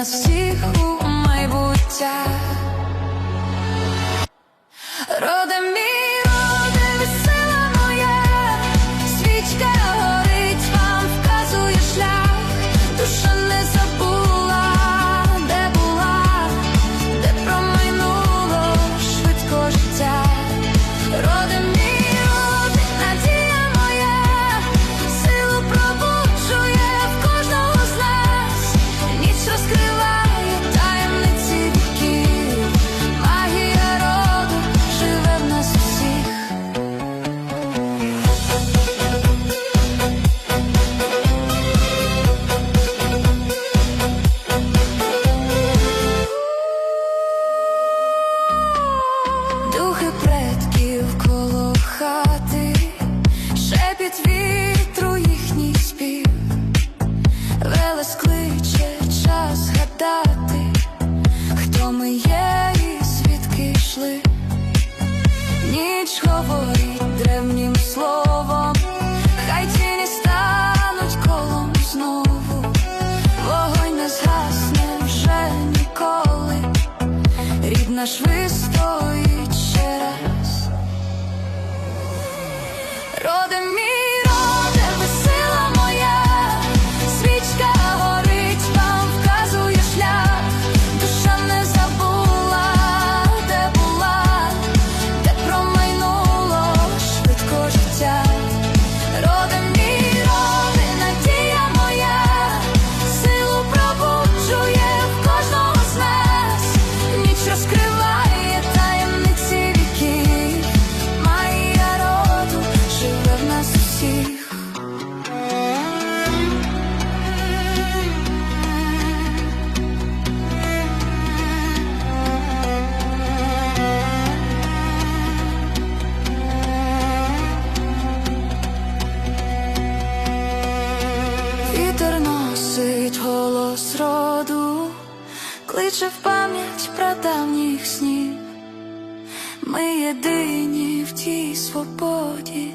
нас всіх у майбуття. ми свідки йшли, ніч говорить древнім словом, хай тіні стануть колом знову, вогонь не згасне вже ніколи, рідна ж вистоїть ще раз. Родин мій голос роду, кличе в пам'ять прадавніх снів. Ми єдині в тій свободі,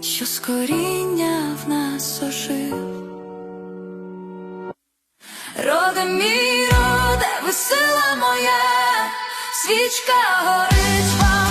що з коріння в нас ожив. Роде мій, роде, весела моя, свічка горить вам.